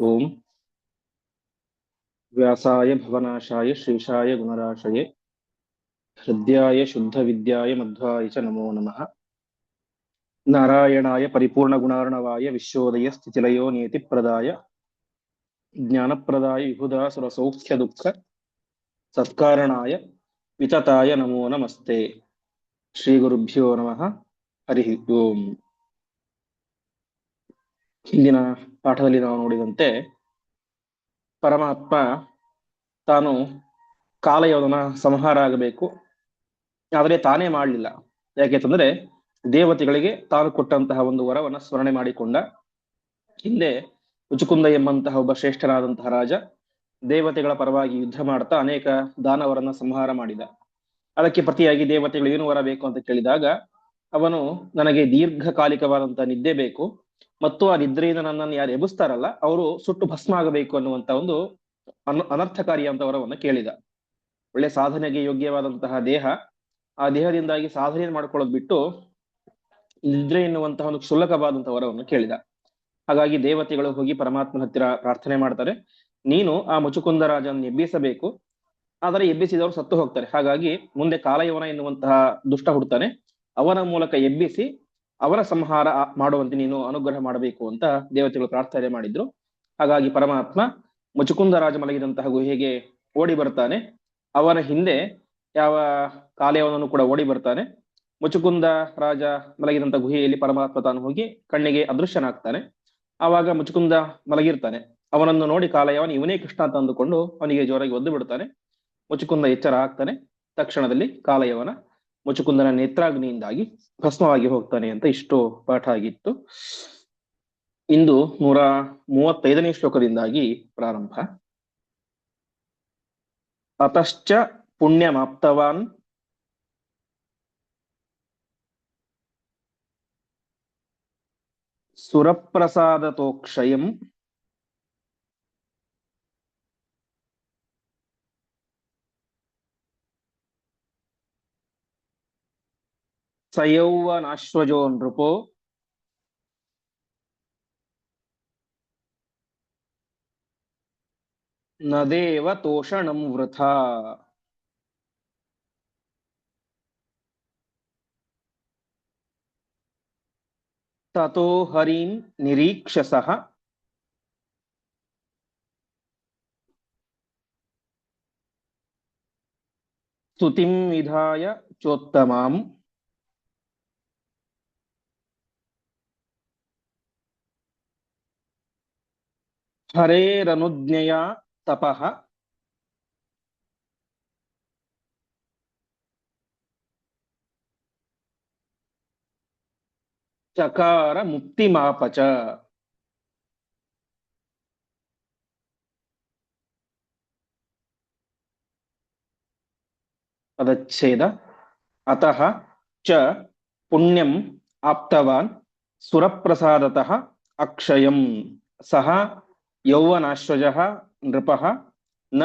ಓಂ ವ್ಯಾಸಾಯ ಭವನಾಶಾಯ ಶ್ರೀಶಾಯ ಗುಣರಾಶಯೇ ಹೃದಯಾಯ ಶುದ್ಧ ವಿದ್ಯಾಯ ಮಧ್ವಾಯ ಚ ನಮೋ ನಮಃ ನಾರಾಯಣಾಯ ಪರಿಪೂರ್ಣ ಗುಣಾರ್ಣವಾಯ ವಿಶ್ವೋದಯ ಸ್ಥಿತಿಲಯೋ ನಿಯತಿ ಪ್ರದಾಯ ಜ್ಞಾನಪ್ರದಾಯ ವಿಬುಧಾಸುರ ಸೌಖ್ಯ ದುಃಖ ಸತ್ಕಾರಣಾಯ ವಿತತಾಯ ನಮೋ ನಮಸ್ತೆ ಶ್ರೀ ಗುರುಭ್ಯೋ ನಮಃ ಹರಿ ಓಂ ಹಿಂದಿನ ಪಾಠದಲ್ಲಿ ನಾವು ನೋಡಿದಂತೆ ಪರಮಾತ್ಮ ತಾನು ಕಾಲಯೋಧನ ಸಂಹಾರ ಆಗಬೇಕು. ಆದರೆ ತಾನೇ ಮಾಡಲಿಲ್ಲ. ಯಾಕೆಂತಂದ್ರೆ ದೇವತೆಗಳಿಗೆ ತಾನು ಕೊಟ್ಟಂತಹ ಒಂದು ವರವನ್ನು ಸ್ಮರಣೆ ಮಾಡಿಕೊಂಡ ಹಿಂದೆ ಉಚುಕುಂದ ಎಂಬಂತಹ ಒಬ್ಬ ಶ್ರೇಷ್ಠನಾದಂತಹ ರಾಜ ದೇವತೆಗಳ ಪರವಾಗಿ ಯುದ್ಧ ಮಾಡ್ತಾ ಅನೇಕ ದಾನವರನ್ನ ಸಂಹಾರ ಮಾಡಿದ. ಅದಕ್ಕೆ ಪ್ರತಿಯಾಗಿ ದೇವತೆಗಳು ಏನು ವರ ಬೇಕು ಅಂತ ಕೇಳಿದಾಗ ಅವನು ನನಗೆ ದೀರ್ಘಕಾಲಿಕವಾದಂತಹ ನಿದ್ದೆ ಬೇಕು. ಮತ್ತು ಆ ನಿದ್ರೆಯಿಂದ ನನ್ನನ್ನು ಯಾರು ಎಬ್ಬಿಸ್ತಾರಲ್ಲ, ಅವರು ಸುಟ್ಟು ಭಸ್ಮ ಆಗಬೇಕು ಅನ್ನುವಂತ ಒಂದು ಅನರ್ಥಕಾರಿ ಅಂತ ವರವನ್ನು ಕೇಳಿದ. ಒಳ್ಳೆ ಸಾಧನೆಗೆ ಯೋಗ್ಯವಾದಂತಹ ದೇಹ, ಆ ದೇಹದಿಂದಾಗಿ ಸಾಧನೆ ಮಾಡ್ಕೊಳ್ಳೋದು ಬಿಟ್ಟು ನಿದ್ರೆ ಎನ್ನುವಂತಹ ಒಂದು ಕ್ಷುಲ್ಲಕವಾದಂತಹ ವರವನ್ನು ಕೇಳಿದ. ಹಾಗಾಗಿ ದೇವತೆಗಳು ಹೋಗಿ ಪರಮಾತ್ಮನ ಹತ್ತಿರ ಪ್ರಾರ್ಥನೆ ಮಾಡ್ತಾರೆ. ನೀನು ಆ ಮುಚುಕುಂದ ರಾಜನ ಎಬ್ಬಿಸಬೇಕು. ಆದರೆ ಎಬ್ಬಿಸಿದವರು ಸತ್ತು ಹೋಗ್ತಾರೆ. ಹಾಗಾಗಿ ಮುಂದೆ ಕಾಲಯವನ ಎನ್ನುವಂತಹ ದುಷ್ಟ ಹುಡ್ತಾನೆ ಅವನ ಮೂಲಕ ಎಬ್ಬಿಸಿ ಅವರ ಸಂಹಾರ ಮಾಡುವಂತೆ ನೀನು ಅನುಗ್ರಹ ಮಾಡಬೇಕು ಅಂತ ದೇವತೆಗಳು ಪ್ರಾರ್ಥನೆ ಮಾಡಿದ್ರು. ಹಾಗಾಗಿ ಪರಮಾತ್ಮ ಮುಚುಕುಂದ ರಾಜ ಮಲಗಿದಂತಹ ಗುಹೆಗೆ ಓಡಿ ಬರ್ತಾನೆ, ಅವನ ಹಿಂದೆ ಯಾವ ಕಾಲೆಯವನನ್ನು ಕೂಡ ಓಡಿ ಬರ್ತಾನೆ. ಮುಚುಕುಂದ ರಾಜ ಮಲಗಿದಂತ ಗುಹೆಯಲ್ಲಿ ಪರಮಾತ್ಮ ತಾನು ಹೋಗಿ ಕಣ್ಣಿಗೆ ಅದೃಶ್ಯನಾಗ್ತಾನೆ. ಆವಾಗ ಮುಚುಕುಂದ ಮಲಗಿರ್ತಾನೆ. ಅವನನ್ನು ನೋಡಿ ಕಾಲಯವನ ಇವನೇ ಕೃಷ್ಣ ಅಂತ ಅಂದುಕೊಂಡು ಅವನಿಗೆ ಜೋರಾಗಿ ಒದ್ದು ಬಿಡ್ತಾನೆ. ಮುಚುಕುಂದ ಎಚ್ಚರ ಆಗ್ತಾನೆ. ತಕ್ಷಣದಲ್ಲಿ ಕಾಲಯವನ ಮುಚುಕುಂದನ ನೇತ್ರಾಗ್ನಿಯಿಂದಾಗಿ ಭಸ್ಮವಾಗಿ ಹೋಗ್ತಾನೆ ಅಂತ ಇಷ್ಟು ಪಾಠ ಆಗಿತ್ತು. ಇಂದು ನೂರ ಮೂವತ್ತೈದನೇ ಶ್ಲೋಕದಿಂದಾಗಿ ಪ್ರಾರಂಭ. ಅತಶ್ಚ ಪುಣ್ಯಮಾಪ್ತವಾನ್ ಸುರಪ್ರಸಾದತೋಕ್ಷಯಂ ಸಯೌವನಾಶ್ವಜೋ ನೃಪೋ ನದೇವ ತೋಷಣಂ ವೃಥಾ ತಥೋ ಹರಿಂ ನಿರೀಕ್ಷಸಃ ಸ್ತುತಿಂ ವಿಧಾಯ ಚೋತ್ತಮಾಂ ಹರೇರನುಜ್ಞೆಯ ತಪಃ ಚಕಾರ ಮುಕ್ತಿಮಾಪಚ ಪದಚ್ಛೇದ ಅತಃ ಚ ಪುಣ್ಯಂ ಆಪ್ತವಾನ್ ಸುರಪ್ರಸಾದತಃ ಅಕ್ಷಯಂ ಸಹ ಯೌವನಾಶ್ವಜ ನೃಪ ನ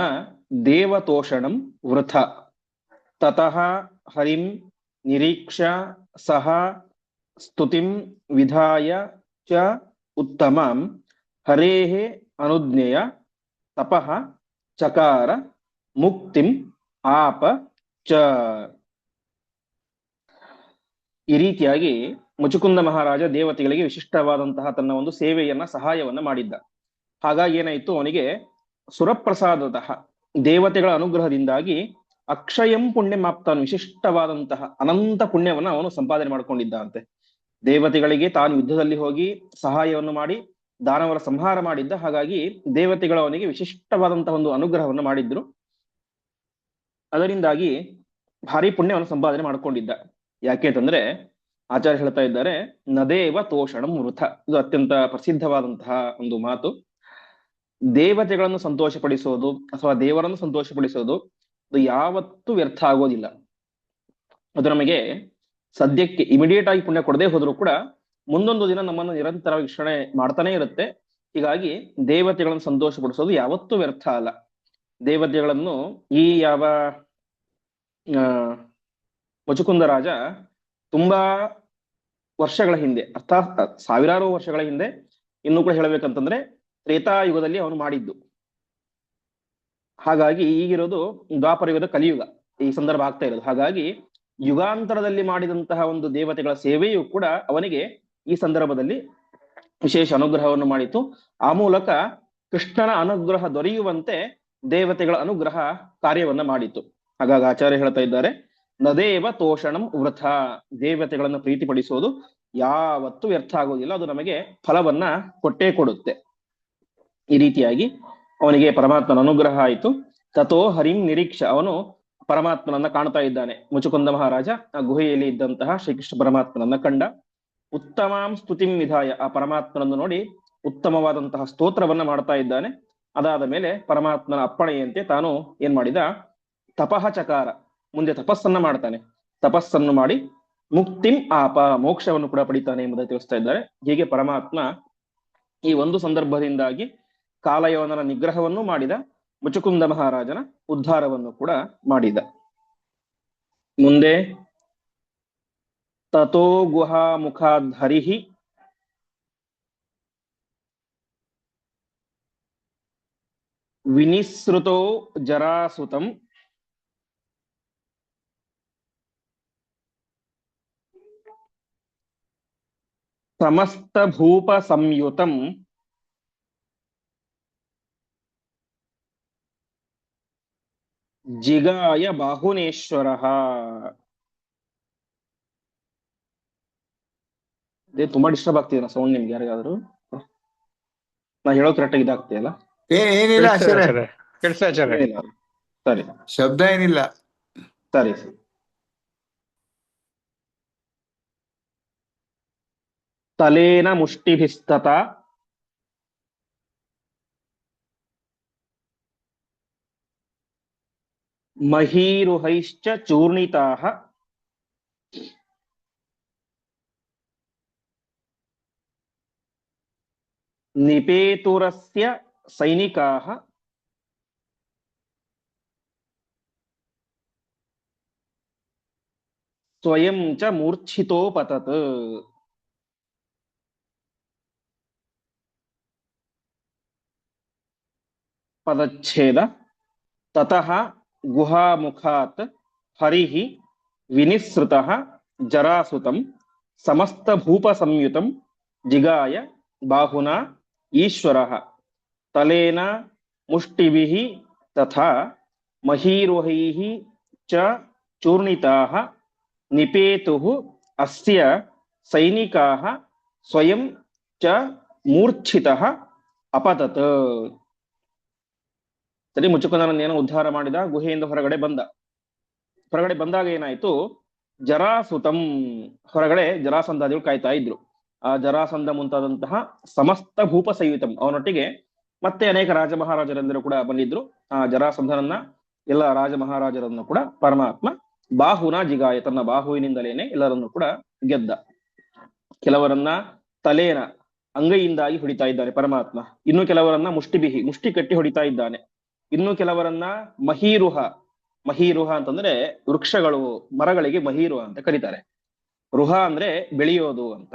ದೇವತೋಷಣಂ ವೃಥ. ತತಃ ಹರಿಂ ನಿರೀಕ್ಷ ಸಹ ಸ್ತುತಿಂ ವಿಧಾಯ ಚ ಉತ್ತಮಂ. ಹರೇಃ ಅನುಜ್ಞೆಯ ತಪಃ ಚಕಾರ ಮುಕ್ತಿಂ ಆಪ ಚ. ಈ ರೀತಿಯಾಗಿ ಮುಚುಕುಂದ ಮಹಾರಾಜ ದೇವತೆಗಳಿಗೆ ವಿಶಿಷ್ಟವಾದಂತಹ ತನ್ನ ಒಂದು ಸೇವೆಯನ್ನ, ಸಹಾಯವನ್ನ ಮಾಡಿದ್ದ. ಹಾಗಾಗಿ ಏನಾಯ್ತು? ಅವನಿಗೆ ಸುರಪ್ರಸಾದತಃ ದೇವತೆಗಳ ಅನುಗ್ರಹದಿಂದಾಗಿ ಅಕ್ಷಯಂ ಪುಣ್ಯಮಾಪ್ತಾನು ವಿಶಿಷ್ಟವಾದಂತಹ ಅನಂತ ಪುಣ್ಯವನ್ನ ಅವನು ಸಂಪಾದನೆ ಮಾಡ್ಕೊಂಡಿದ್ದಂತೆ ದೇವತೆಗಳಿಗೆ ತಾನು ಯುದ್ಧದಲ್ಲಿ ಹೋಗಿ ಸಹಾಯವನ್ನು ಮಾಡಿ, ದಾನವರ ಸಂಹಾರ ಮಾಡಿದ್ದ, ಹಾಗಾಗಿ ದೇವತೆಗಳು ಅವನಿಗೆ ವಿಶಿಷ್ಟವಾದಂತಹ ಒಂದು ಅನುಗ್ರಹವನ್ನು ಮಾಡಿದ್ರು. ಅದರಿಂದಾಗಿ ಭಾರಿ ಪುಣ್ಯವನ್ನು ಸಂಪಾದನೆ ಮಾಡ್ಕೊಂಡಿದ್ದ. ಯಾಕೆ ಅಂತಂದ್ರೆ, ಆಚಾರ್ಯ ಹೇಳ್ತಾ ಇದ್ದಾರೆ ನದೇವ ತೋಷಣಂ ವೃಥ. ಇದು ಅತ್ಯಂತ ಪ್ರಸಿದ್ಧವಾದಂತಹ ಒಂದು ಮಾತು. ದೇವತೆಗಳನ್ನು ಸಂತೋಷಪಡಿಸೋದು ಅಥವಾ ದೇವರನ್ನು ಸಂತೋಷಪಡಿಸೋದು ಅದು ಯಾವತ್ತೂ ವ್ಯರ್ಥ ಆಗೋದಿಲ್ಲ. ಅದು ನಮಗೆ ಸದ್ಯಕ್ಕೆ ಇಮಿಡಿಯೇಟ್ ಆಗಿ ಪುಣ್ಯ ಕೊಡದೇ ಹೋದ್ರು ಕೂಡ ಮುಂದೊಂದು ದಿನ ನಮ್ಮನ್ನು ನಿರಂತರವಾಗಿ ವೀಕ್ಷಣೆ ಮಾಡ್ತಾನೆ ಇರುತ್ತೆ. ಹೀಗಾಗಿ ದೇವತೆಗಳನ್ನು ಸಂತೋಷಪಡಿಸೋದು ಯಾವತ್ತೂ ವ್ಯರ್ಥ ಅಲ್ಲ. ದೇವತೆಗಳನ್ನು ಈ ಯಾವ, ಆ ಮುಚುಕುಂದ ರಾಜ ತುಂಬಾ ವರ್ಷಗಳ ಹಿಂದೆ, ಅರ್ಥಾತ್ ಸಾವಿರಾರು ವರ್ಷಗಳ ಹಿಂದೆ ಇನ್ನು ಕೂಡ ಹೇಳಬೇಕಂತಂದ್ರೆ ತ್ರೇತಾಯುಗದಲ್ಲಿ ಅವನು ಮಾಡಿದ್ದು. ಹಾಗಾಗಿ ಈಗಿರೋದು ದ್ವಾಪರ ಯುಗದ ಕಲಿಯುಗ. ಈ ಸಂದರ್ಭ ಆಗ್ತಾ ಇರೋದು. ಹಾಗಾಗಿ ಯುಗಾಂತರದಲ್ಲಿ ಮಾಡಿದಂತಹ ಒಂದು ದೇವತೆಗಳ ಸೇವೆಯೂ ಕೂಡ ಅವನಿಗೆ ಈ ಸಂದರ್ಭದಲ್ಲಿ ವಿಶೇಷ ಅನುಗ್ರಹವನ್ನು ಮಾಡಿತು. ಆ ಮೂಲಕ ಕೃಷ್ಣನ ಅನುಗ್ರಹ ದೊರೆಯುವಂತೆ ದೇವತೆಗಳ ಅನುಗ್ರಹ ಕಾರ್ಯವನ್ನ ಮಾಡಿತು. ಹಾಗಾಗಿ ಆಚಾರ್ಯ ಹೇಳ್ತಾ ಇದ್ದಾರೆ ನದೇವ ತೋಷಣಂ ವೃಥ. ದೇವತೆಗಳನ್ನು ಪ್ರೀತಿಪಡಿಸೋದು ಯಾವತ್ತೂ ವ್ಯರ್ಥ ಆಗೋದಿಲ್ಲ. ಅದು ನಮಗೆ ಫಲವನ್ನ ಕೊಟ್ಟೇ ಕೊಡುತ್ತೆ. ಈ ರೀತಿಯಾಗಿ ಅವನಿಗೆ ಪರಮಾತ್ಮನ ಅನುಗ್ರಹ ಆಯಿತು. ತಥೋ ಹರಿಂ ನಿರೀಕ್ಷ. ಅವನು ಪರಮಾತ್ಮನನ್ನ ಕಾಣ್ತಾ ಇದ್ದಾನೆ. ಮುಚುಕುಂದ ಮಹಾರಾಜ, ಆ ಗುಹೆಯಲ್ಲಿ ಇದ್ದಂತಹ ಶ್ರೀಕೃಷ್ಣ ಪರಮಾತ್ಮನನ್ನ ಕಂಡ. ಉತ್ತಮಾಂ ಸ್ತುತಿಂ ವಿಧಾಯ. ಆ ಪರಮಾತ್ಮನನ್ನು ನೋಡಿ ಉತ್ತಮವಾದಂತಹ ಸ್ತೋತ್ರವನ್ನ ಮಾಡ್ತಾ ಇದ್ದಾನೆ. ಅದಾದ ಮೇಲೆ ಪರಮಾತ್ಮನ ಅಪ್ಪಣೆಯಂತೆ ತಾನು ಏನ್ ಮಾಡಿದ? ತಪಃ ಚಕಾರ. ಮುಂದೆ ತಪಸ್ಸನ್ನ ಮಾಡ್ತಾನೆ. ತಪಸ್ಸನ್ನು ಮಾಡಿ ಮುಕ್ತಿಂ ಆಪ, ಮೋಕ್ಷವನ್ನು ಕೂಡ ಪಡಿತಾನೆ ಎಂಬುದಾಗಿ ತಿಳಿಸ್ತಾ ಇದ್ದಾರೆ. ಹೀಗೆ ಪರಮಾತ್ಮ ಈ ಒಂದು ಸಂದರ್ಭದಿಂದಾಗಿ ಕಾಲಯವನರ ನಿಗ್ರಹವನ್ನು ಮಾಡಿದ ಮುಚುಕುಂದ ಮಹಾರಾಜನ ಉದ್ಧಾರವನ್ನು ಕೂಡ ಮಾಡಿದ. ಮುಂದೆ ತಥೋ ಗುಹಾ ಮುಖಾಧರಿಹಿ ವಿನಿಸೃತೋ ಜರಾಸುತಂ ಸಮಸ್ತಭೂಪ ಸಂಯುತಂ ಜಿಗಾಯ ಬಾಹುನೇಶ್ವರ ಅದೇ ತುಂಬಾ ಡಿಸ್ಟರ್ಬ್ ಆಗ್ತಿದೆ ಸೌಂಡ್ ನಿಮ್ಗೆ? ಯಾರಿಗಾದ್ರು? ನಾ ಹೇಳೋ ಕರೆಕ್ಟ್ ಆಗಿ ಇದಾಗ್ತಿಯಲ್ಲ ಏನ್ ಏನಿಲ್ಲ. ಸರಿ. ಶಬ್ದ ಏನಿಲ್ಲ. ಸರಿ. ತಲೇನ ಮುಷ್ಟಿಭಿಸ್ತತ. महीरुहैश्च चूर्णिताः। निपेतुरस्य सैनिकाः। स्वयं च मूर्च्छितोपतत्। पदच्छेद। ततः ಗುಹಾಮುಖಾತ್ ಹರಿಃ ವಿನಿಸೃತಃ ಜರಾಸುತಂ ಸಮಸ್ತಭೂಪ ಸಂಯುತಂ ಜಿಗಾಯ ಬಾಹುನಾ ಈಶ್ವರಃ ತಲೇನ ಮುಷ್ಟಿಭಿಃ ತಥಾ ಮಹೀರುಹೈಃ ಚ ಚೂರ್ಣಿತಾಃ ನಿಪೇತುಃ ಅಸ್ಯ ಸೈನಿಕಾಃ ಸ್ವಯಂ ಚ ಮೂರ್ಛಿತಃ ಅಪತತ್ ಸರಿ ಮುಚ್ಚುಕುಂದನನ್ನೇನೋ ಉದ್ಧಾರ ಮಾಡಿದ, ಗುಹೆಯಿಂದ ಹೊರಗಡೆ ಬಂದ. ಹೊರಗಡೆ ಬಂದಾಗ ಏನಾಯ್ತು? ಜರಾಸುತಂ. ಹೊರಗಡೆ ಜರಾಸಂಧಾದಿಗಳು ಕಾಯ್ತಾ ಇದ್ರು. ಆ ಜರಾಸಂಧ ಮುಂತಾದಂತಹ ಸಮಸ್ತ ಭೂಪ ಸಂಯುತಂ ಅವನೊಟ್ಟಿಗೆ ಮತ್ತೆ ಅನೇಕ ರಾಜ ಮಹಾರಾಜರೆಂದರು ಕೂಡ ಬಂದಿದ್ರು. ಆ ಜರಾಸಂಧನನ್ನ, ಎಲ್ಲ ರಾಜ ಮಹಾರಾಜರನ್ನು ಕೂಡ ಪರಮಾತ್ಮ ಬಾಹುನ ಜಿಗಾಯ, ತನ್ನ ಬಾಹುವಿನಿಂದಲೇನೆ ಎಲ್ಲರನ್ನು ಕೂಡ ಗೆದ್ದ. ಕೆಲವರನ್ನ ತಲೇನ ಅಂಗೈಯಿಂದಾಗಿ ಹೊಡಿತಾ ಇದ್ದಾನೆ ಪರಮಾತ್ಮ. ಇನ್ನು ಕೆಲವರನ್ನ ಮುಷ್ಟಿಬಿಹಿ, ಮುಷ್ಟಿ ಕಟ್ಟಿ ಹೊಡಿತಾ ಇದ್ದಾನೆ. ಇನ್ನು ಕೆಲವರನ್ನ ಮಹೀರುಹ ಮಹೀರುಹ ಅಂತಂದ್ರೆ ವೃಕ್ಷಗಳು, ಮರಗಳಿಗೆ ಮಹೀರುಹ ಅಂತ ಕರೀತಾರೆ. ರುಹ ಅಂದ್ರೆ ಬೆಳೆಯೋದು ಅಂತ.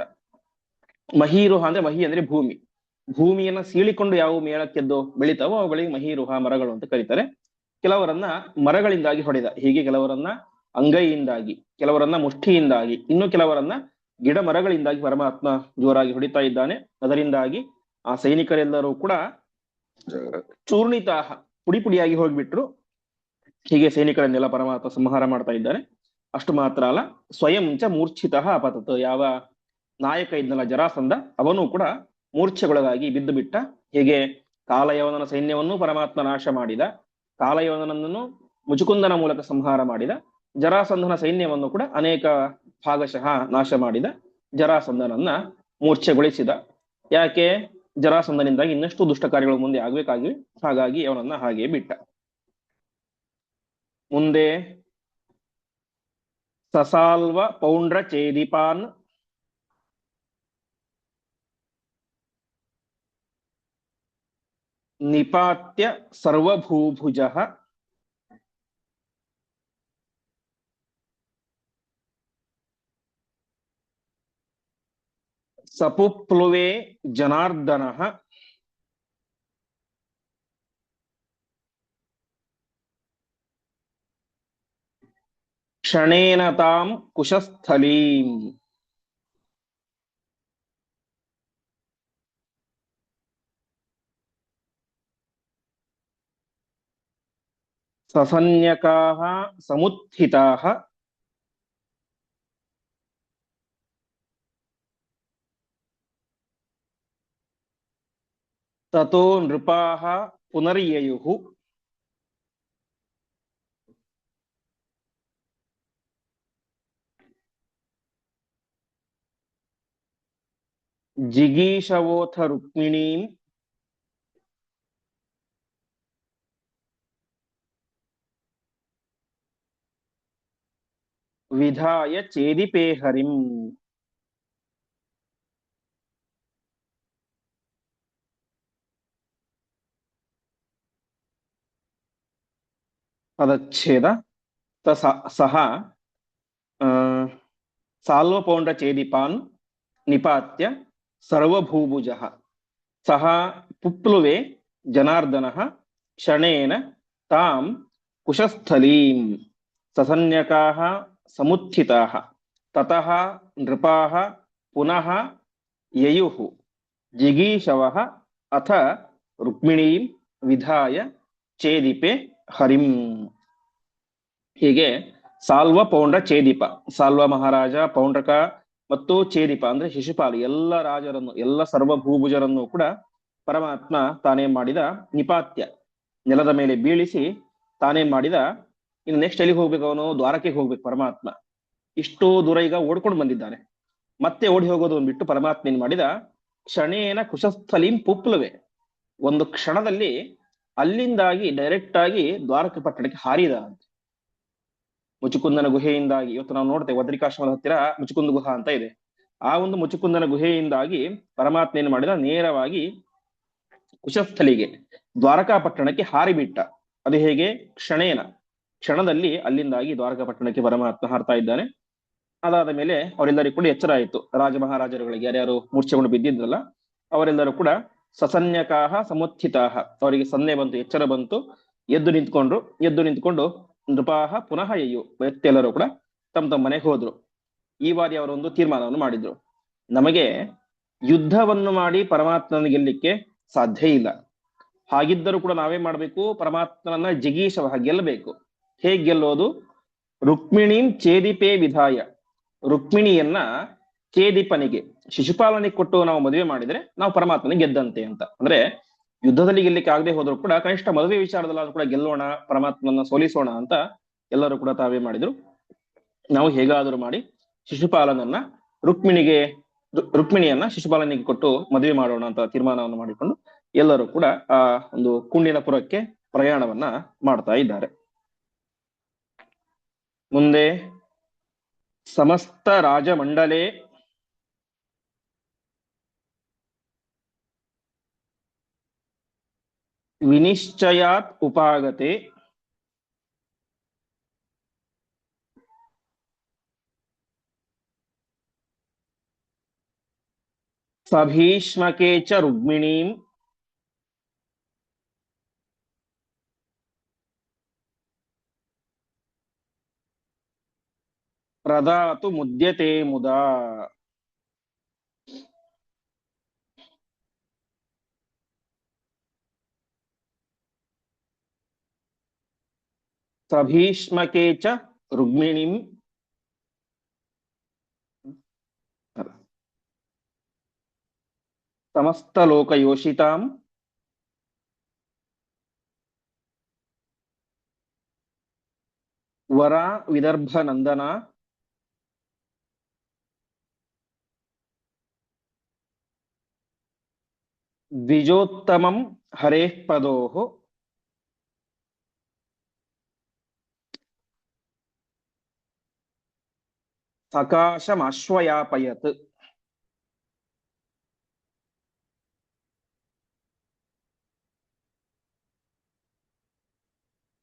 ಮಹೀರುಹ ಅಂದ್ರೆ ಮಹಿ ಅಂದ್ರೆ ಭೂಮಿ. ಭೂಮಿಯನ್ನ ಸೀಳಿಕೊಂಡು ಯಾವ ಮೇಳಕ್ಕೆದ್ದು ಬೆಳಿತಾವೋ ಅವುಗಳಿಗೆ ಮಹೀರುಹ, ಮರಗಳು ಅಂತ ಕರೀತಾರೆ. ಕೆಲವರನ್ನ ಮರಗಳಿಂದಾಗಿ ಹೊಡೆದ, ಹೀಗೆ ಕೆಲವರನ್ನ ಅಂಗೈಯಿಂದಾಗಿ, ಕೆಲವರನ್ನ ಮುಷ್ಟಿಯಿಂದಾಗಿ ಇನ್ನು ಕೆಲವರನ್ನ ಗಿಡ ಮರಗಳಿಂದಾಗಿ ಪರಮಾತ್ಮ ಜೋರಾಗಿ ಹೊಡಿತಾ ಇದ್ದಾನೆ. ಅದರಿಂದಾಗಿ ಆ ಸೈನಿಕರೆಲ್ಲರೂ ಕೂಡ ಚೂರ್ಣಿತಾಹ ಪುಡಿ ಪುಡಿಯಾಗಿ ಹೋಗ್ಬಿಟ್ರು. ಹೀಗೆ ಸೈನಿಕರನ್ನೆಲ್ಲ ಪರಮಾತ್ಮ ಸಂಹಾರ ಮಾಡ್ತಾ ಇದ್ದಾನೆ ಅಷ್ಟು ಮಾತ್ರ ಅಲ್ಲ, ಸ್ವಯಂ ಚ ಮೂರ್ಛಿತ ಅಪತತ್. ಯಾವ ನಾಯಕ ಇದ್ನಲ್ಲ ಜರಾಸಂಧ, ಅವನು ಕೂಡ ಮೂರ್ಛೆಗೊಳಗಾಗಿ ಬಿದ್ದು ಬಿಟ್ಟ. ಹೀಗೆ ಕಾಲಯವನನ ಸೈನ್ಯವನ್ನು ಪರಮಾತ್ಮ ನಾಶ ಮಾಡಿದ. ಕಾಲಯವನನನ್ನು ಮುಚುಕುಂದನ ಮೂಲಕ ಸಂಹಾರ ಮಾಡಿದ. ಜರಾಸಂಧನ ಸೈನ್ಯವನ್ನು ಕೂಡ ಅನೇಕ ಭಾಗಶಃ ನಾಶ ಮಾಡಿದ. ಜರಾಸಂಧನನ್ನ ಮೂರ್ಛೆಗೊಳಿಸಿದ. ಯಾಕೆ? ಜರಾಸಂಧನಿಂದಾಗಿ ಇನ್ನಷ್ಟು ದುಷ್ಟ ಕಾರ್ಯಗಳು ಮುಂದೆ ಆಗ್ಬೇಕಾಗಿ, ಹಾಗಾಗಿ ಅವನನ್ನ ಹಾಗೆ ಬಿಟ್ಟ. ಮುಂದೆ, ಸಸಾಲ್ವ ಪೌಂಡ್ರ ಚೇದಿಪಾನ್ ನಿಪಾತ್ಯ ಸರ್ವಭೂಭುಜ. सपुप्लुवे जनार्दन। क्षणेन तां कुशस्थलीम्। ससन्यकाः समुत्थिताः। ತಥೋ ನೃಪಾಃ ಪುನರ್ಯಯುಃ ಜಿಗೀಷವೋಥ ರುಕ್ಮಿಣೀಂ ವಿಧಾಯ ಚೇದಿಪೇ ಹರಿಂ अदच्छेद तस सः साल्वपौण्डचेदिपान् निपात्य सर्वभूभुजः। सः पुप्लुवे जनार्दनः क्षणेन तां कुशस्थलीं ससञ्ज्ञकाः समुत्थिताः। ततः नृपाः पुनः ययुः। जिगीषवः अथ रुक्मिणीं विधाय चेदिपे ಹರಿಂ ಹೀಗೆ ಸಾಲ್ವ, ಪೌಂಡ್ರ ಚೇದೀಪ ಸಾಲ್ವ ಮಹಾರಾಜ, ಪೌಂಡ್ರಕ ಮತ್ತು ಚೇದೀಪ ಅಂದ್ರೆ ಶಿಶುಪಾಲ. ಎಲ್ಲ ರಾಜರನ್ನು, ಎಲ್ಲ ಸರ್ವಭೂಭುಜರನ್ನು ಕೂಡ ಪರಮಾತ್ಮ ತಾನೇ ಮಾಡಿದ ನಿಪಾತ್ಯ. ನೆಲದ ಮೇಲೆ ಬೀಳಿಸಿ ತಾನೇ ಮಾಡಿದ, ಇನ್ನು ನೆಕ್ಸ್ಟ್ ಎಲ್ಲಿಗೆ ಹೋಗ್ಬೇಕು ಅವನು? ದ್ವಾರಕ್ಕೆ ಹೋಗ್ಬೇಕು ಪರಮಾತ್ಮ. ಇಷ್ಟು ದೂರ ಈಗ ಓಡ್ಕೊಂಡು ಬಂದಿದ್ದಾನೆ ಮತ್ತೆ ಓಡಿ ಹೋಗೋದು ಬಿಟ್ಟು ಪರಮಾತ್ಮ ಏನ್ ಮಾಡಿದ? ಕ್ಷಣೇನ ಕುಶಸ್ಥಲೀಂ ಪುಪ್ಲವೆ. ಒಂದು ಕ್ಷಣದಲ್ಲಿ ಅಲ್ಲಿಂದಾಗಿ ಡೈರೆಕ್ಟ್ ಆಗಿ ದ್ವಾರಕ ಪಟ್ಟಣಕ್ಕೆ ಹಾರಿದ ಅಂತ. ಮುಚುಕುಂದನ ಗುಹೆಯಿಂದಾಗಿ, ಇವತ್ತು ನಾವು ನೋಡ್ತೇವೆ ವದ್ರಿಕಾಶ್ರಮದ ಹತ್ತಿರ ಮುಚುಕುಂದ ಗುಹಾ ಅಂತ ಇದೆ. ಆ ಒಂದು ಮುಚುಕುಂದನ ಗುಹೆಯಿಂದಾಗಿ ಪರಮಾತ್ಮ ಏನ್ ಮಾಡಿದ ನೇರವಾಗಿ ಕುಶಸ್ಥಲಿಗೆ ದ್ವಾರಕಾ ಪಟ್ಟಣಕ್ಕೆ ಹಾರಿಬಿಟ್ಟ. ಅದು ಹೇಗೆ? ಕ್ಷಣೇನ. ಕ್ಷಣದಲ್ಲಿ ಅಲ್ಲಿಂದಾಗಿ ದ್ವಾರಕಾ ಪಟ್ಟಣಕ್ಕೆ ಪರಮಾತ್ಮ ಹಾರ್ತಾ ಇದ್ದಾನೆ. ಅದಾದ ಮೇಲೆ ಅವರೆಲ್ಲರಿಗೂ ಕೂಡ ಎಚ್ಚರ ಆಯಿತು ರಾಜ ಮಹಾರಾಜರುಗಳಿಗೆ ಯಾರ್ಯಾರು ಮೂರ್ಛೆಗೊಂಡು ಬಿದ್ದಿದ್ರಲ್ಲ, ಅವರೆಲ್ಲರೂ ಕೂಡ ಸಸನ್ಯಕಾಹ ಸಮುತ್ಥಿತಾಹ. ಅವರಿಗೆ ಸನ್ನೆ ಬಂತು, ಎಚ್ಚರ ಬಂತು, ಎದ್ದು ನಿಂತ್ಕೊಂಡ್ರು, ಎದ್ದು ನಿಂತ್ಕೊಂಡು ನೃಪಾಹ ಪುನಃ ಅಯ್ಯು ವ್ಯಕ್ತಿಯೆಲ್ಲರೂ ಕೂಡ ತಮ್ಮ ತಮ್ಮ ಮನೆಗೆ ಹೋದ್ರು. ಈ ಬಾರಿ ಅವರೊಂದು ತೀರ್ಮಾನವನ್ನು ಮಾಡಿದ್ರು. ನಮಗೆ ಯುದ್ಧವನ್ನು ಮಾಡಿ ಪರಮಾತ್ಮನ ಗೆಲ್ಲಲಿಕ್ಕೆ ಸಾಧ್ಯ ಇಲ್ಲ. ಹಾಗಿದ್ದರೂ ಕೂಡ ನಾವೇ ಮಾಡ್ಬೇಕು, ಪರಮಾತ್ಮನನ್ನ ಜಿಗೀಶವ ಗೆಲ್ಲಬೇಕು. ಹೇಗ್ ಗೆಲ್ಲೋದು? ರುಕ್ಮಿಣೀಂ ಛೇದಿಪೇ ವಿಧಾಯ. ರುಕ್ಮಿಣಿಯನ್ನ ಛೇದಿಪನಿಗೆ. ಶಿಶುಪಾಲನಿಗೆ ಕೊಟ್ಟು ನಾವು ಮದುವೆ ಮಾಡಿದ್ರೆ ನಾವು ಪರಮಾತ್ಮನ ಗೆದ್ದಂತೆ ಅಂತ. ಅಂದ್ರೆ ಯುದ್ಧದಲ್ಲಿ ಗೆಲ್ಲಕ್ಕೆ ಆಗದೆ ಹೋದ್ರು ಕೂಡ ಕನಿಷ್ಠ ಮದುವೆ ವಿಚಾರದಲ್ಲಾದ್ರೂ ಕೂಡ ಗೆಲ್ಲೋಣ ಪರಮಾತ್ಮನ ಸೋಲಿಸೋಣ ಅಂತ ಎಲ್ಲರೂ ಕೂಡ ತಾವೇ ಮಾಡಿದ್ರು. ನಾವು ಹೇಗಾದರೂ ಮಾಡಿ ಶಿಶುಪಾಲನನ್ನ ರುಕ್ಮಿಣಿಗೆ, ರುಕ್ಮಿಣಿಯನ್ನ ಶಿಶುಪಾಲನಿಗೆ ಕೊಟ್ಟು ಮದುವೆ ಮಾಡೋಣ ಅಂತ ತೀರ್ಮಾನವನ್ನು ಮಾಡಿಕೊಂಡು ಎಲ್ಲರೂ ಕೂಡ ಆ ಒಂದು ಕುಂಡಿನಪುರಕ್ಕೆ ಪ್ರಯಾಣವನ್ನ ಮಾಡ್ತಾ ಇದ್ದಾರೆ. ಮುಂದೆ ಸಮಸ್ತ ರಾಜಮಂಡಲೇ විනිශ්චයාත් උපාගතේ. සභීෂ්මකේච රුක්මිණීම්. ප්‍රධාතු මුද්‍යතේ මුදා. ಮುದಾ ಸಭೀಷ್ಮಕೆ ಚ ರುಗ್ಮಿಣಿಂ ಸಮಸ್ತಲೋಕಯೋಷಿತಾಂ ವರ ವಿದರ್ಭ ನಂದನ ದ್ವಿಜೋತ್ತಮಂ ಹರೇಃ ಪದೋಃ ಸಕಾಶಮಾಶ್ವಯಾಪಯತ್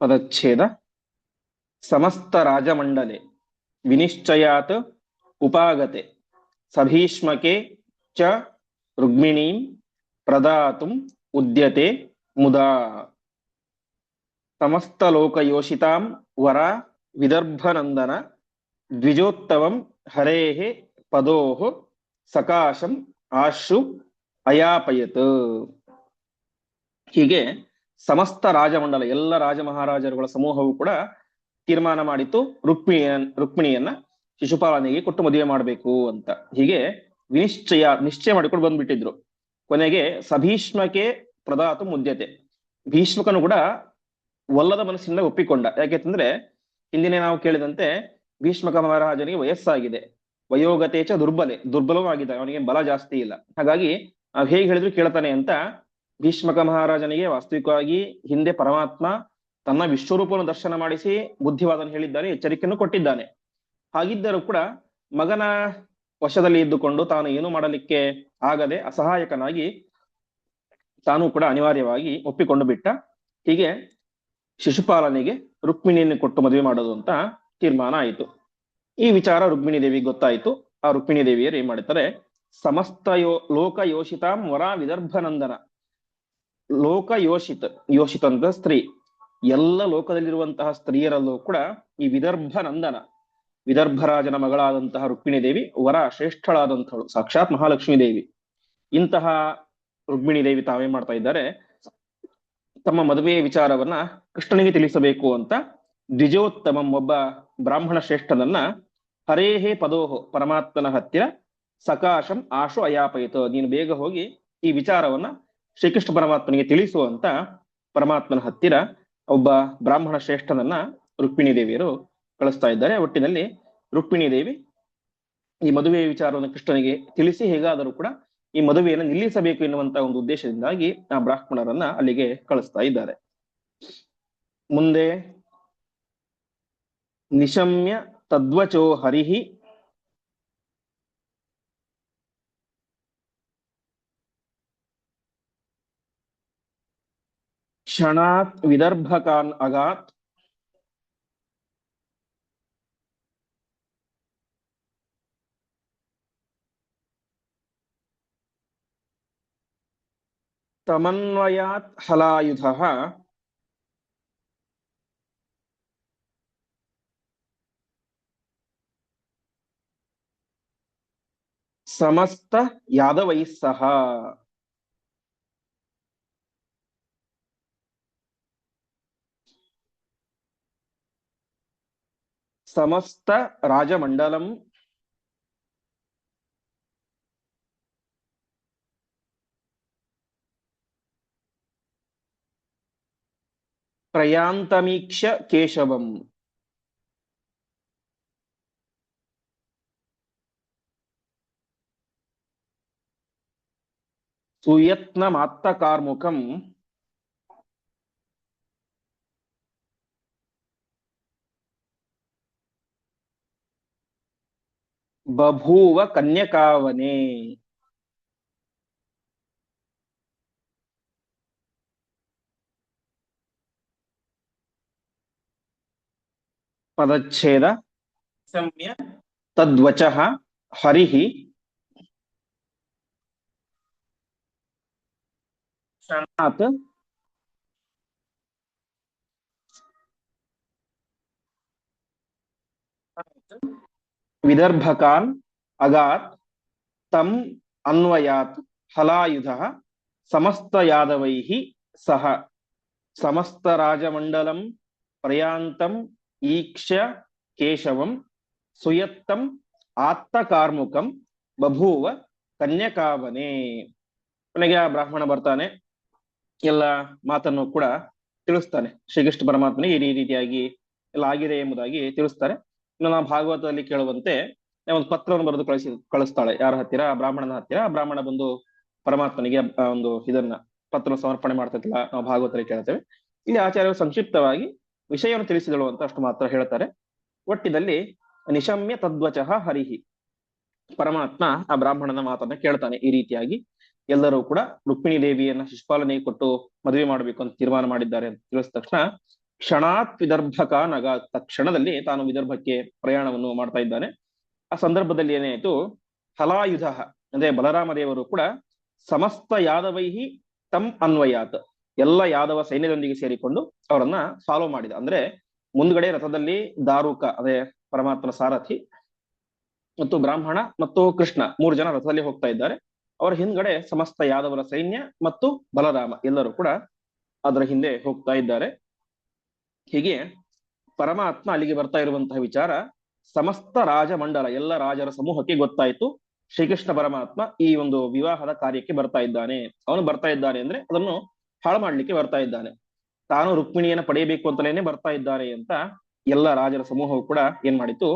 ಪದಚ್ಛೇದ ಸಮಸ್ತ ರಾಜಮಂಡಲೆ ವಿನಿಶ್ಚಯಾತ್ ಉಪಾಗತೆ ಸಭೀಷ್ಮಕೆ ಚ ರುಗ್ಮಿಣೀಂ ಪ್ರದಾತುಂ ಉದ್ಯತೆ ಮುದಾ ಸಮಸ್ತಲೋಕಯೋಷಿತಾಂ ವರ ವಿದರ್ಭನಂದನ ದ್ವಿಜೋತ್ತಮಂ ಹರೇಃ ಪದೋಃ ಸಕಾಶಂ ಆಶು ಅಯಾಪಯತ್ ಹೀಗೆ ಸಮಸ್ತ ರಾಜಮಂಡಲ, ಎಲ್ಲ ರಾಜ ಮಹಾರಾಜರುಗಳ ಸಮೂಹವು ಕೂಡ ತೀರ್ಮಾನ ಮಾಡಿತು ರುಕ್ಮಿಣಿಯ ರುಕ್ಮಿಣಿಯನ್ನ ಶಿಶುಪಾಲನೆಗೆ ಕೊಟ್ಟು ಮದುವೆ ಮಾಡಬೇಕು ಅಂತ. ಹೀಗೆ ವಿನಿಶ್ಚಯ, ನಿಶ್ಚಯ ಮಾಡಿಕೊಂಡು ಬಂದ್ಬಿಟ್ಟಿದ್ರು. ಕೊನೆಗೆ ಸಭೀಷ್ಮಕ್ಕೆ ಪ್ರದಾತು ಮುದ್ಯತೆ. ಭೀಷ್ಮಕನು ಕೂಡ ಒಲ್ಲದ ಮನಸ್ಸಿನಿಂದ ಒಪ್ಪಿಕೊಂಡ. ಯಾಕೆಂತಂದ್ರೆ ಹಿಂದಿನ ನಾವು ಕೇಳಿದಂತೆ ಭೀಷ್ಮಕ ಮಹಾರಾಜನಿಗೆ ವಯಸ್ಸಾಗಿದೆ ವಯೋಗತೇಚ ದುರ್ಬಲೆ ದುರ್ಬಲವಾಗಿದೆ ಅವನಿಗೆ ಬಲ ಜಾಸ್ತಿ ಇಲ್ಲ. ಹಾಗಾಗಿ ಅವ್ ಹೇಗೆ ಹೇಳಿದ್ರು ಕೇಳ್ತಾನೆ ಅಂತ ಭೀಷ್ಮಕ ಮಹಾರಾಜನಿಗೆ ವಾಸ್ತವಿಕವಾಗಿ ಹಿಂದೆ ಪರಮಾತ್ಮ ತನ್ನ ವಿಶ್ವರೂಪವನ್ನು ದರ್ಶನ ಮಾಡಿಸಿ ಬುದ್ಧಿವಾದನ ಹೇಳಿದ್ದಾನೆ, ಎಚ್ಚರಿಕೆಯನ್ನು ಕೊಟ್ಟಿದ್ದಾನೆ. ಹಾಗಿದ್ದರೂ ಕೂಡ ಮಗನ ವಶದಲ್ಲಿ ಇದ್ದುಕೊಂಡು ತಾನು ಏನು ಮಾಡಲಿಕ್ಕೆ ಆಗದೆ ಅಸಹಾಯಕನಾಗಿ ತಾನು ಕೂಡ ಅನಿವಾರ್ಯವಾಗಿ ಒಪ್ಪಿಕೊಂಡು ಬಿಟ್ಟ. ಹೀಗೆ ಶಿಶುಪಾಲನಿಗೆ ರುಕ್ಮಿಣಿಯನ್ನು ಕೊಟ್ಟು ಮದುವೆ ಮಾಡೋದು ಅಂತ ತೀರ್ಮಾನ ಆಯಿತು. ಈ ವಿಚಾರ ರುಕ್ಮಿಣಿ ದೇವಿಗೆ ಗೊತ್ತಾಯಿತು. ಆ ರುಕ್ಮಿಣಿ ದೇವಿಯರು ಏನ್ ಮಾಡ್ತಾರೆ? ಸಮಸ್ತ ಯೋ, ಲೋಕ ಯೋಷಿತಾಂ ವರ ವಿದರ್ಭನಂದನ ಲೋಕ ಯೋಷಿತ ಯೋಷಿತ ಅಂತ ಸ್ತ್ರೀ. ಎಲ್ಲ ಲೋಕದಲ್ಲಿರುವಂತಹ ಸ್ತ್ರೀಯರಲ್ಲೂ ಕೂಡ ಈ ವಿದರ್ಭ ನಂದನ. ವಿದರ್ಭರಾಜನ ಮಗಳಾದಂತಹ ರುಕ್ಮಿಣಿ ದೇವಿ ವರ ಶ್ರೇಷ್ಠಳಾದಂಥಳು, ಸಾಕ್ಷಾತ್ ಮಹಾಲಕ್ಷ್ಮೀ ದೇವಿ. ಇಂತಹ ರುಕ್ಮಿಣಿ ದೇವಿ ತಾವೇ ಮಾಡ್ತಾ ಇದ್ದಾರೆ. ತಮ್ಮ ಮದುವೆಯ ವಿಚಾರವನ್ನ ಕೃಷ್ಣನಿಗೆ ತಿಳಿಸಬೇಕು ಅಂತ ದ್ವಿಜೋತ್ತಮಂ ಒಬ್ಬ ಬ್ರಾಹ್ಮಣ ಶ್ರೇಷ್ಠನನ್ನ ಹರೇಹೇ ಪದೋಹೋ ಪರಮಾತ್ಮನ ಹತ್ತಿರ ಸಕಾಶಂ ಆಶು ಅಯಾಪಯಿತು. ನೀನು ಬೇಗ ಹೋಗಿ ಈ ವಿಚಾರವನ್ನ ಶ್ರೀಕೃಷ್ಣ ಪರಮಾತ್ಮನಿಗೆ ತಿಳಿಸುವಂತ ಪರಮಾತ್ಮನ ಹತ್ತಿರ ಒಬ್ಬ ಬ್ರಾಹ್ಮಣ ಶ್ರೇಷ್ಠನನ್ನ ರುಕ್ಮಿಣಿ ದೇವಿಯರು ಕಳಿಸ್ತಾ ಇದ್ದಾರೆ. ಒಟ್ಟಿನಲ್ಲಿ ರುಕ್ಮಿಣಿ ದೇವಿ ಈ ಮದುವೆಯ ವಿಚಾರವನ್ನು ಕೃಷ್ಣನಿಗೆ ತಿಳಿಸಿ ಹೇಗಾದರೂ ಕೂಡ ಈ ಮದುವೆಯನ್ನು ನಿಲ್ಲಿಸಬೇಕು ಎನ್ನುವಂತ ಒಂದು ಉದ್ದೇಶದಿಂದಾಗಿ ಆ ಬ್ರಾಹ್ಮಣರನ್ನ ಅಲ್ಲಿಗೆ ಕಳಿಸ್ತಾ ಇದ್ದಾರೆ. ಮುಂದೆ ನಿಶಮ್ಯ ತದ್ವಚೋ ಹರಿಹಿ ಕ್ಷಣಾತ್ ವಿದರ್ಭಕಾನ್ ಅಗಾತ್ ತಮನ್ವಯಾತ್ ಹಲಾಯುಧ ಸಮಸ್ತ ಯಾದವೈ ಸಹ ಸಮಸ್ತ ರಾಜಮಂಡಲಂ ಪ್ರಯಾಂತಮೀಕ್ಷ ಕೇಶವಂ ಸುಯತ್ನ ಮಾತ್ತ ಕಾರ್ಮುಕಂ ಬಭೂವ ಕನ್ಯಕಾವನೆ ಪದಚ್ಛೇದ ಸಂಮ್ಯ ತದ್ವಚಃ ಹರಿಃ ಕ್ಷಣಾತ್ ವಿದರ್ಭಕಾನ್ ಅಗಾತ್ ತಂ ಅನ್ವಯಾತ್ ಹಲಾಯುಧ ಸಮಸ್ತ ಯಾದವೈಃ ಸಹ ಸಮಸ್ತ ರಾಜಮಂಡಲಂ ಪ್ರಯಾಂತಂ ಈಕ್ಷ್ಯ ಕೇಶವಂ ಸುಯತ್ತಂ ಆತ್ತ ಕಾರ್ಮುಕಂ ಬಭೂವ ಕನ್ಯಕಾವನೆ ಕೊನೆಗೆ ಆ ಬ್ರಾಹ್ಮಣ ಬರ್ತಾನೆ ಎಲ್ಲ ಮಾತನ್ನು ಕೂಡ ತಿಳಿಸ್ತಾನೆ. ಶ್ರೀಕೃಷ್ಣ ಪರಮಾತ್ಮನೆ ಈ ರೀತಿಯಾಗಿ ಎಲ್ಲ ಆಗಿದೆ ಎಂಬುದಾಗಿ ತಿಳಿಸ್ತಾರೆ. ಇನ್ನು ನಾವು ಭಾಗವತದಲ್ಲಿ ಕೇಳುವಂತೆ ಒಂದು ಪತ್ರವನ್ನು ಬರೆದು ಕಳಿಸಿ, ಕಳಿಸ್ತಾಳೆ. ಯಾರ ಹತ್ತಿರ? ಬ್ರಾಹ್ಮಣನ ಹತ್ತಿರ. ಬ್ರಾಹ್ಮಣ ಬಂದು ಪರಮಾತ್ಮನಿಗೆ ಒಂದು ಇದನ್ನ ಪತ್ರ ಸಮರ್ಪಣೆ ಮಾಡ್ತಿರ್ತಿಲ್ಲ ನಾವು ಭಾಗವತರಲ್ಲಿ ಕೇಳ್ತೇವೆ. ಇಲ್ಲಿ ಆಚಾರ್ಯರು ಸಂಕ್ಷಿಪ್ತವಾಗಿ ವಿಷಯವನ್ನು ತಿಳಿಸಿದಳು ಅಂತ ಅಷ್ಟು ಮಾತ್ರ ಹೇಳ್ತಾರೆ. ಒಟ್ಟಿನಲ್ಲಿ ನಿಶಮ್ಯ ತದ್ವಚಃ ಹರಿಹಿ. ಪರಮಾತ್ಮ ಆ ಬ್ರಾಹ್ಮಣನ ಮಾತನ್ನ ಕೇಳ್ತಾನೆ ಈ ರೀತಿಯಾಗಿ. ಎಲ್ಲರೂ ಕೂಡ ರುಕ್ಮಿಣಿ ದೇವಿಯನ್ನ ಶಿಶುಪಾಲನೆ ಕೊಟ್ಟು ಮದುವೆ ಮಾಡಬೇಕು ಅಂತ ತೀರ್ಮಾನ ಮಾಡಿದ್ದಾರೆ ಅಂತ ತಿಳಿಸಿದ ತಕ್ಷಣ ಕ್ಷಣಾತ್ ವಿದರ್ಭಕ ನಗ ತಕ್ಷಣದಲ್ಲಿ ತಾನು ವಿದರ್ಭಕ್ಕೆ ಪ್ರಯಾಣವನ್ನು ಮಾಡ್ತಾ ಇದ್ದಾನೆ. ಆ ಸಂದರ್ಭದಲ್ಲಿ ಏನಾಯ್ತು? ಹಲಾಯುಧ ಅಂದ್ರೆ ಬಲರಾಮ ದೇವರು ಕೂಡ ಸಮಸ್ತ ಯಾದವೈಹಿ ತಮ್ ಅನ್ವಯಾತ್, ಎಲ್ಲ ಯಾದವ ಸೈನ್ಯದೊಂದಿಗೆ ಸೇರಿಕೊಂಡು ಅವರನ್ನ ಫಾಲೋ ಮಾಡಿದ. ಅಂದ್ರೆ ಮುಂದ್ಗಡೆ ರಥದಲ್ಲಿ ದಾರುಕ, ಅದೇ ಪರಮಾತ್ಮ ಸಾರಥಿ ಮತ್ತು ಬ್ರಾಹ್ಮಣ ಮತ್ತು ಕೃಷ್ಣ ಮೂರು ಜನ ರಥದಲ್ಲಿ ಹೋಗ್ತಾ ಇದ್ದಾರೆ. ಅವರ ಹಿಂದ್ಗಡೆ ಸಮಸ್ತ ಯಾದವರ ಸೈನ್ಯ ಮತ್ತು ಬಲರಾಮ ಎಲ್ಲರೂ ಕೂಡ ಅದರ ಹಿಂದೆ ಹೋಗ್ತಾ ಇದ್ದಾರೆ. ಹೀಗೆ ಪರಮಾತ್ಮ ಅಲ್ಲಿಗೆ ಬರ್ತಾ ಇರುವಂತಹ ವಿಚಾರ ಸಮಸ್ತ ರಾಜಮಂಡಲ, ಎಲ್ಲ ರಾಜರ ಸಮೂಹಕ್ಕೆ ಗೊತ್ತಾಯಿತು. ಶ್ರೀಕೃಷ್ಣ ಪರಮಾತ್ಮ ಈ ಒಂದು ವಿವಾಹದ ಕಾರ್ಯಕ್ಕೆ ಬರ್ತಾ ಇದ್ದಾನೆ. ಅವನು ಬರ್ತಾ ಇದ್ದಾನೆ ಅಂದ್ರೆ ಅದನ್ನು ಹಾಳು ಮಾಡ್ಲಿಕ್ಕೆ ಬರ್ತಾ ಇದ್ದಾನೆ. ತಾನು ರುಕ್ಮಿಣಿಯನ್ನ ಪಡೆಯಬೇಕು ಅಂತಲೇನೆ ಬರ್ತಾ ಇದ್ದಾರೆ ಅಂತ ಎಲ್ಲ ರಾಜರ ಸಮೂಹವು ಕೂಡ ಏನ್ ಮಾಡಿತು?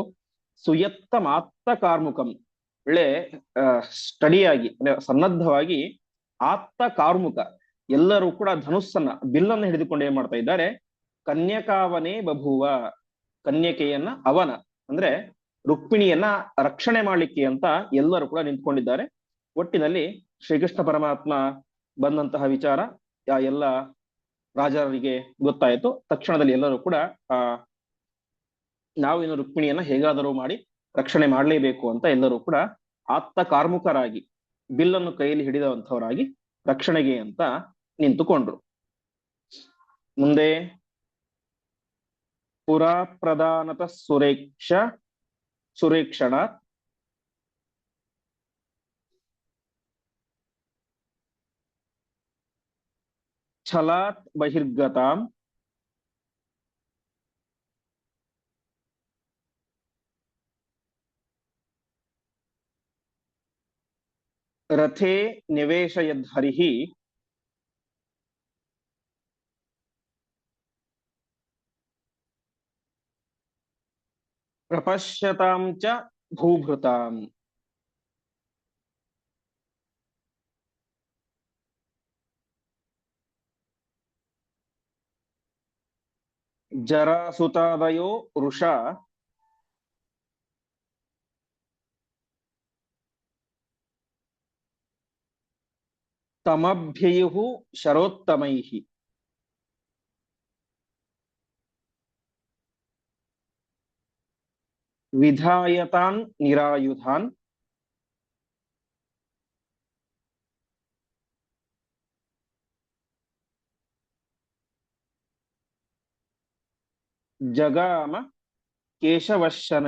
ಸುಯತ್ತ ಮಾತ್ತ ಕಾರ್ಮುಕಂ. ಒಳ್ಳೆ ಸ್ಟಡಿಯಾಗಿ ಸನ್ನದ್ಧವಾಗಿ ಆತ್ತ ಕಾರ್ಮುಕ, ಎಲ್ಲರೂ ಕೂಡ ಧನುಸ್ಸನ್ನ, ಬಿಲ್ಲನ್ನು ಹಿಡಿದುಕೊಂಡು ಏನ್ ಮಾಡ್ತಾ ಇದ್ದಾರೆ? ಕನ್ಯಕಾವನೇ ಬಭುವ, ಕನ್ಯಕೆಯನ್ನ ಅವನ, ಅಂದ್ರೆ ರುಕ್ಮಿಣಿಯನ್ನ ರಕ್ಷಣೆ ಮಾಡ್ಲಿಕ್ಕೆ ಅಂತ ಎಲ್ಲರೂ ಕೂಡ ನಿಂತ್ಕೊಂಡಿದ್ದಾರೆ. ಒಟ್ಟಿನಲ್ಲಿ ಶ್ರೀಕೃಷ್ಣ ಪರಮಾತ್ಮ ಬಂದಂತಹ ವಿಚಾರ ಎಲ್ಲ ರಾಜರಿಗೆ ಗೊತ್ತಾಯಿತು. ತಕ್ಷಣದಲ್ಲಿ ಎಲ್ಲರೂ ಕೂಡ, ಆ ನಾವು ರುಕ್ಮಿಣಿಯನ್ನ ಹೇಗಾದರೂ ಮಾಡಿ ರಕ್ಷಣೆ ಮಾಡಲೇಬೇಕು ಅಂತ ಎಲ್ಲರೂ ಕೂಡ ಆತ್ತ ಕಾರ್ಮುಕರಾಗಿ, ಬಿಲ್ಲನ್ನು ಕೈಯಲ್ಲಿ ಹಿಡಿದವಂಥವರಾಗಿ ರಕ್ಷಣೆಗೆ ಅಂತ ನಿಂತುಕೊಂಡ್ರು. ಮುಂದೆ ಪುರ ಪ್ರಧಾನತ ಸುರೇಕ್ಷ, ಸುರೇಕ್ಷಣ. ಛಲಾತ್ ಬಹಿರ್ಗತಾಂ. ರಥೇ ನಿವೇಶಯದ್ಹರಿಃ ಪ್ರಪಶ್ಯತಾಂ ಚ ಭೂಭೃತಾಂ ಜರಾಸುತಾದಯೋ ವೃಷಾ तमभ्ययुः शरोत्तमैः। विधायतान् निरायुधान्। जगाम केशवशन।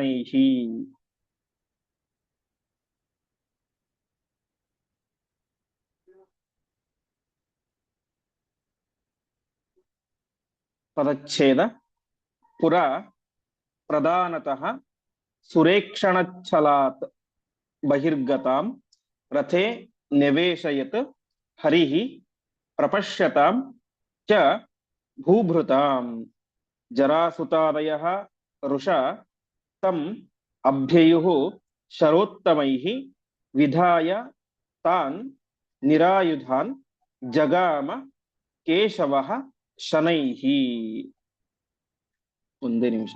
ಪದಚ್ಛೇದ ಪುರ ಪ್ರಧಾನತಃ ಸುರೇಕ್ಷಣಚ್ಛಲಾತ್ ಬಹಿರ್ಗತಾಂ ರಥೆ ನಿವೇಶಯತ್ ಹರಿಃ ಪ್ರಪಶ್ಯತಾಂ ಚ ಭೂಭೃತಾಂ ಜರಾಸುತಾದಯಃ ಋಷಾ ತಂ ಅಭ್ಯಯುಃ ಶರೋತ್ತಮೈಃ ವಿಧಾಯ ತಾನ್ ನಿರಾಯುಧಾನ್ ಜಗಾಮ ಕೇಶವಃ ಶನೈಃ ಒಂದೇ ನಿಮಿಷ.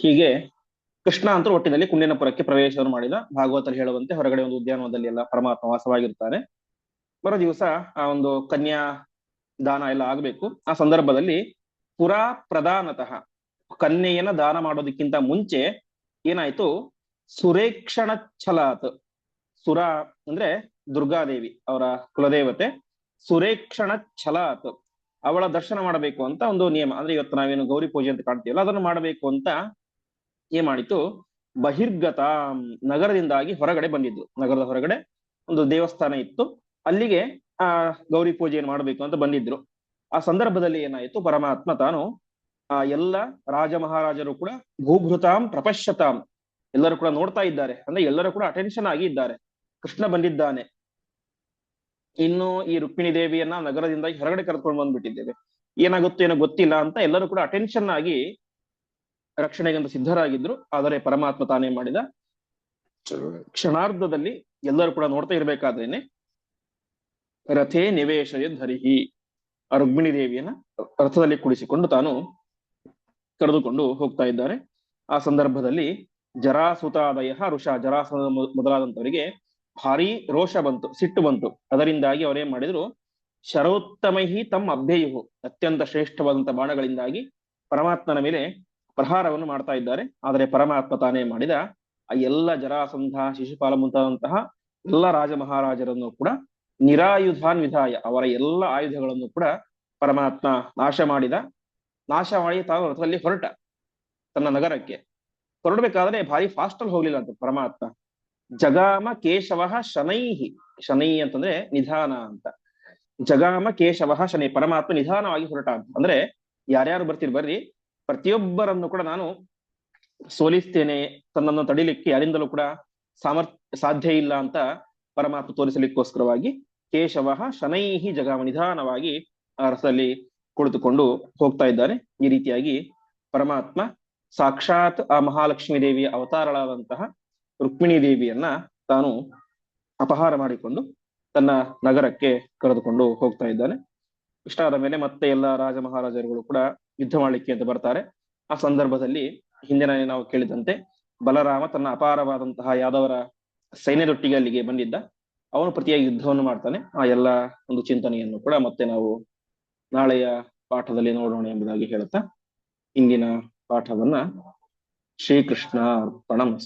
ಹೀಗೆ ಕೃಷ್ಣ ಅಂತ ಒಟ್ಟಿನಲ್ಲಿ ಕುಂಡಿನಪುರಕ್ಕೆ ಪ್ರವೇಶವನ್ನು ಮಾಡಿದ ಭಾಗವತರು ಹೇಳುವಂತೆ ಹೊರಗಡೆ ಒಂದು ಉದ್ಯಾನವನದಲ್ಲಿ ಎಲ್ಲ ಪರಮಾತ್ಮ ವಾಸವಾಗಿರ್ತಾನೆ ಬರೋ ದಿವಸ ಆ ಒಂದು ಕನ್ಯಾ ದಾನ ಎಲ್ಲ ಆಗಬೇಕು. ಆ ಸಂದರ್ಭದಲ್ಲಿ ಪುರಾ ಪ್ರಧಾನತಃ ಕನ್ಯೆಯನ್ನ ದಾನ ಮಾಡೋದಕ್ಕಿಂತ ಮುಂಚೆ ಏನಾಯ್ತು? ಸುರೇಕ್ಷಣ ಛಲಾತ್. ಸುರ ಅಂದ್ರೆ ದುರ್ಗಾದೇವಿ ಅವರ ಕುಲದೇವತೆ. ಸುರೇಕ್ಷಣ ಛಲಾತ್. ಅವಳ ದರ್ಶನ ಮಾಡಬೇಕು ಅಂತ ಒಂದು ನಿಯಮ. ಅಂದ್ರೆ ಇವತ್ತು ನಾವೇನು ಗೌರಿ ಪೂಜೆ ಅಂತ ಕಾಣ್ತೀವಲ್ಲ, ಅದನ್ನು ಮಾಡಬೇಕು ಅಂತ ಏನ್ ಮಾಡಿತು? ಬಹಿರ್ಗತ, ನಗರದಿಂದಾಗಿ ಹೊರಗಡೆ ಬಂದಿದ್ದು. ನಗರದ ಹೊರಗಡೆ ಒಂದು ದೇವಸ್ಥಾನ ಇತ್ತು. ಅಲ್ಲಿಗೆ, ಆ, ಗೌರಿ ಪೂಜೆಯನ್ನು ಮಾಡಬೇಕು ಅಂತ ಬಂದಿದ್ರು. ಆ ಸಂದರ್ಭದಲ್ಲಿ ಏನಾಯ್ತು? ಪರಮಾತ್ಮ ತಾನು, ಆ, ಎಲ್ಲ ರಾಜ ಮಹಾರಾಜರು ಕೂಡ ಭೂಭೃತಾಂ ಪ್ರಪಶ್ಯತಾಂ, ಎಲ್ಲರೂ ಕೂಡ ನೋಡ್ತಾ ಇದ್ದಾರೆ. ಅಂದ್ರೆ ಎಲ್ಲರೂ ಕೂಡ ಅಟೆನ್ಷನ್ ಆಗಿ ಇದ್ದಾರೆ. ಕೃಷ್ಣ ಬಂದಿದ್ದಾನೆ. ಇನ್ನು ಈ ರುಕ್ಮಿಣಿ ದೇವಿಯನ್ನ ನಗರದಿಂದ ಹೊರಗಡೆ ಕರ್ಕೊಂಡು ಬಂದ್ಬಿಟ್ಟಿದ್ದೇವೆ. ಏನಾಗುತ್ತೋ ಏನೋ ಗೊತ್ತಿಲ್ಲ ಅಂತ ಎಲ್ಲರೂ ಕೂಡ ಅಟೆನ್ಷನ್ ಆಗಿ ರಕ್ಷಣೆಗಂತ ಸಿದ್ಧರಾಗಿದ್ರು, ಆದರೆ ಪರಮಾತ್ಮ ತಾನೇ ಮಾಡಿದ ಕ್ಷಣಾರ್ಧದಲ್ಲಿ ಎಲ್ಲರೂ ಕೂಡ ನೋಡ್ತಾ ಇರ್ಬೇಕಾದ್ರೇನೆ, ರಥೇ ನಿವೇಶಯ ಧರಿಹಿ ರುಗ್ಮಿಣಿ ದೇವಿಯನ್ನ ರಥದಲ್ಲಿ ಕುಳಿಸಿಕೊಂಡು ತಾನು ಕರೆದುಕೊಂಡು ಹೋಗ್ತಾ ಇದ್ದಾರೆ. ಆ ಸಂದರ್ಭದಲ್ಲಿ ಜರಾಸುತಾದಯ ಋಷ ಜರಾಸ ಮೊದಲಾದಂತವರಿಗೆ ಭಾರಿ ರೋಷ ಬಂತು, ಸಿಟ್ಟು ಬಂತು. ಅದರಿಂದಾಗಿ ಅವರೇನ್ ಮಾಡಿದ್ರು, ಶರೋತ್ತಮಹಿ ತಮ್ಮ ಅಭ್ಯಯು, ಅತ್ಯಂತ ಶ್ರೇಷ್ಠವಾದಂತಹ ಬಾಣಗಳಿಂದಾಗಿ ಪರಮಾತ್ಮನ ಮೇಲೆ ಪ್ರಹಾರವನ್ನು ಮಾಡ್ತಾ ಇದ್ದಾರೆ. ಆದರೆ ಪರಮಾತ್ಮ ತಾನೇ ಮಾಡಿದ ಆ ಎಲ್ಲ ಜರಾಸಂಧ, ಶಿಶುಪಾಲ ಮುಂತಾದಂತಹ ಎಲ್ಲ ರಾಜ ಮಹಾರಾಜರನ್ನು ಕೂಡ ನಿರಾಯುಧಾನ್ ವಿಧಾಯ ಅವರ ಎಲ್ಲ ಆಯುಧಗಳನ್ನು ಕೂಡ ಪರಮಾತ್ಮ ನಾಶ ಮಾಡಿದ. ನಾಶ ಮಾಡಿ ತಾನು ರಥದಲ್ಲಿ ಹೊರಟ ತನ್ನ ನಗರಕ್ಕೆ. ಹೊರಡಬೇಕಾದ್ರೆ ಭಾರಿ ಫಾಸ್ಟ್ ಅಲ್ಲಿ ಹೋಗ್ಲಿಲ್ಲ ಅಂತ ಪರಮಾತ್ಮ. ಜಗಾಮ ಕೇಶವ ಶನೈಹಿ. ಶನೈ ಅಂತಂದ್ರೆ ನಿಧಾನ ಅಂತ. ಜಗಾಮ ಕೇಶವ ಶನೈ. ಪರಮಾತ್ಮ ನಿಧಾನವಾಗಿ ಹೊರಟ ಅಂತ. ಅಂದ್ರೆ ಯಾರ್ಯಾರು ಬರ್ತೀರಿ ಬರ್ರಿ. ಪ್ರತಿಯೊಬ್ಬರನ್ನು ಕೂಡ ನಾನು ಸೋಲಿಸ್ತೇನೆ, ತನ್ನನ್ನು ತಡಿಲಿಕ್ಕೆ ಯಾರಿಂದಲೂ ಕೂಡ ಸಾಮರ್ಥ್ಯ ಸಾಧ್ಯ ಇಲ್ಲ ಅಂತ ಪರಮಾತ್ಮ ತೋರಿಸಲಿಕ್ಕೋಸ್ಕರವಾಗಿ ಕೇಶವ ಶನೈಹಿ ಜಗಾಮ ನಿಧಾನವಾಗಿ ಆ ರಸದಲ್ಲಿ ಕುಳಿತುಕೊಂಡು ಹೋಗ್ತಾ ಇದ್ದಾನೆ. ಈ ರೀತಿಯಾಗಿ ಪರಮಾತ್ಮ ಸಾಕ್ಷಾತ್ ಆ ಮಹಾಲಕ್ಷ್ಮೀ ದೇವಿಯ ಅವತಾರಳಾದಂತಹ ರುಕ್ಮಿಣಿ ದೇವಿಯನ್ನ ತಾನು ಅಪಹಾರ ಮಾಡಿಕೊಂಡು ತನ್ನ ನಗರಕ್ಕೆ ಕರೆದುಕೊಂಡು ಹೋಗ್ತಾ ಇದ್ದಾನೆ. ಇಷ್ಟಾದ ಮೇಲೆ ಮತ್ತೆ ಎಲ್ಲ ರಾಜ ಮಹಾರಾಜರುಗಳು ಕೂಡ ಯುದ್ಧ ಮಾಡಲಿಕ್ಕೆ ಅಂತ ಬರ್ತಾರೆ. ಆ ಸಂದರ್ಭದಲ್ಲಿ ಹಿಂದಿನ ನಾವು ಕೇಳಿದಂತೆ ಬಲರಾಮ ತನ್ನ ಅಪಾರವಾದಂತಹ ಯಾದವರ ಸೈನ್ಯದೊಟ್ಟಿಗೆ ಅಲ್ಲಿಗೆ ಬಂದಿದ್ದ. ಅವನು ಪ್ರತಿಯಾಗಿ ಯುದ್ಧವನ್ನು ಮಾಡ್ತಾನೆ. ಆ ಎಲ್ಲ ಒಂದು ಚಿಂತನೆಯನ್ನು ಕೂಡ ಮತ್ತೆ ನಾವು ನಾಳೆಯ ಪಾಠದಲ್ಲಿ ನೋಡೋಣ ಎಂಬುದಾಗಿ ಹೇಳುತ್ತಾ, ಇಂದಿನ ಪಾಠವನ್ನ ಶ್ರೀಕೃಷ್ಣ ಅರ್ಪಣಂ